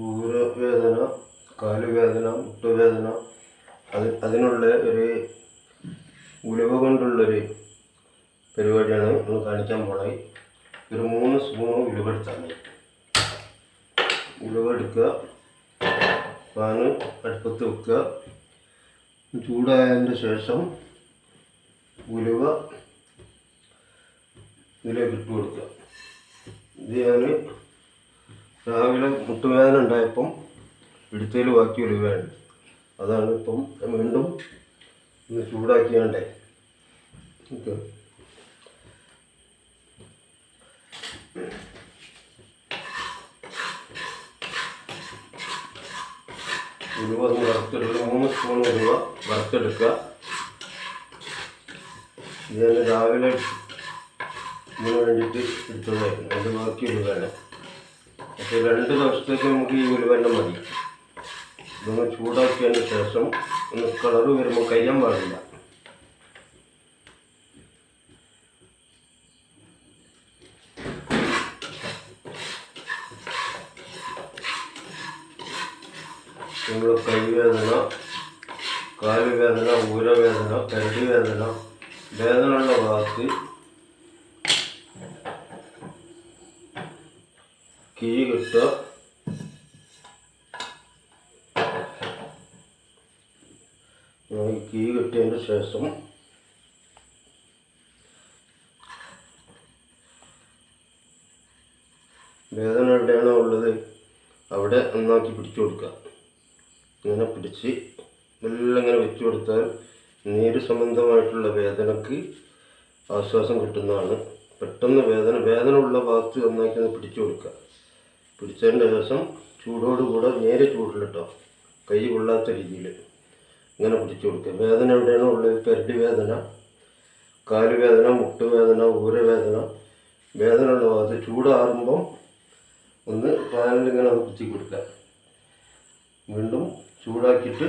ഊരവേദന കാലുവേദന മുട്ടുവേദന അത് അതിനുള്ള ഒരു ഉലവ കൊണ്ടുള്ളൊരു പരിപാടിയാണ് നമ്മൾ കാണിക്കാൻ പോണത് ഒരു മൂന്ന് സ്പൂൺ ഉലുവ എടുത്താൽ മതി. ഉലുവ എടുക്കുക പാന് അടുപ്പത്ത് വെക്കുക. ചൂടായതിന്റെ ശേഷം ഉലുവ ഇതിലേക്ക് ഇട്ട് കൊടുക്കുക. ഇത് ഞാൻ രാവിലെ മുട്ടുവേദന ഉണ്ടായപ്പം എടുത്തതിൽ ബാക്കി ഉലുവയാണ് അതാണ് ഇപ്പം വീണ്ടും ഒന്ന് ചൂടാക്കിയാണ്ടേ. ഓക്കെ. ഉലുവ വറുത്തെടുക്കുക മൂന്ന് സ്പൂൺ ഉലുവ വറുത്തെടുക്കുക. ഇത് രാവിലെ ഇതിന് വേണ്ടിയിട്ട് എടുത്തതായിരുന്നു. അതിന്റെ ബാക്കി ഉലുവയാണ്. അപ്പോൾ രണ്ട് ദിവസത്തേക്ക് നമുക്ക് ഈ ഉലുവെണ്ണ മതി. ഇതൊന്ന് ചൂടാക്കിയതിന് ശേഷം ഒന്ന് കളറ് വരുമ്പോൾ കഴിയാൻ പാടില്ല. നമ്മൾ കൈവേദന കാലുവേദന ഊരവേദന കരടി വേദന വേദനയുള്ള ഭാഗത്ത് കീ കിട്ടുക കീ കിട്ടിയതിന് ശേഷം വേദന എവിടെയാണോ ഉള്ളത് അവിടെ നന്നാക്കി പിടിച്ചു കൊടുക്കുക. ഇങ്ങനെ പിടിച്ച് മെല്ലെ ഇങ്ങനെ വെച്ചു കൊടുത്താൽ നീര് സംബന്ധമായിട്ടുള്ള വേദനക്ക് ആശ്വാസം കിട്ടുന്നതാണ്. പെട്ടെന്ന് വേദന വേദന ഉള്ള ഭാഗത്ത് നന്നാക്കി പിടിച്ചു കൊടുക്കുക. പിടിച്ചതിന്റെ ദിവസം ചൂടോടുകൂടെ നേരെ ചൂടിലിട്ടോ കൈ കൊള്ളാത്ത രീതിയിൽ ഇങ്ങനെ പിടിച്ചു കൊടുക്കുക. വേദന എവിടെയാണോ ഉള്ളത്? പെരടി വേദന കാലുവേദന മുട്ടുവേദന ഊരവേദന വേദന ഉള്ള ഭാഗത്ത് ചൂടാറുമ്പം ഒന്ന് പാനലിങ്ങനെ കുത്തി കൊടുക്കുക. വീണ്ടും ചൂടാക്കിയിട്ട്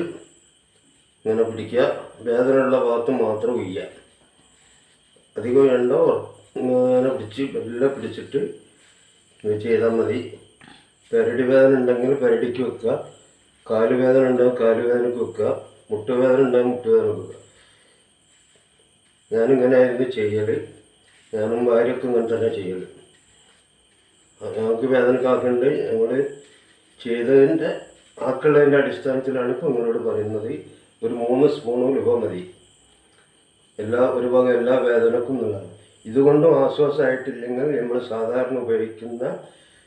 ഇങ്ങനെ പിടിക്കുക. വേദനയുള്ള ഭാഗത്ത് മാത്രം ഉയ്യുക അധികം വേണ്ട ഇങ്ങനെ പിടിച്ച് എല്ലാം പിടിച്ചിട്ട് ചെയ്താൽ മതി. പെരടി വേദന ഉണ്ടെങ്കിൽ പെരടിക്ക് വെക്കുക. കാലുവേദന ഉണ്ടെങ്കിൽ കാലുവേദനക്ക് വെക്കുക. മുട്ടുവേദന ഉണ്ടെങ്കിൽ മുട്ടുവേദനക്ക് വെക്കുക. ഞാനിങ്ങനെ ആയിരുന്നു ചെയ്യൽ ഞാനും ഭാര്യയൊക്കെ ഇങ്ങനെ തന്നെ ചെയ്യൽ ഞങ്ങൾക്ക് വേദനക്കാക്കുന്നുണ്ട് ഞങ്ങൾ ചെയ്തതിന്റെ ആക്കുള്ളതിന്റെ അടിസ്ഥാനത്തിലാണ് ഇപ്പോൾ നിങ്ങളോട് പറയുന്നത്. ഒരു മൂന്ന് സ്പൂണും രൂപ മതി. എല്ലാ ഒരു ഭാഗം എല്ലാ വേദനക്കും എന്നുള്ളതാണ് ഇതുകൊണ്ടും ആശ്വാസമായിട്ടില്ലെങ്കിൽ നമ്മൾ സാധാരണ ഉപയോഗിക്കുന്ന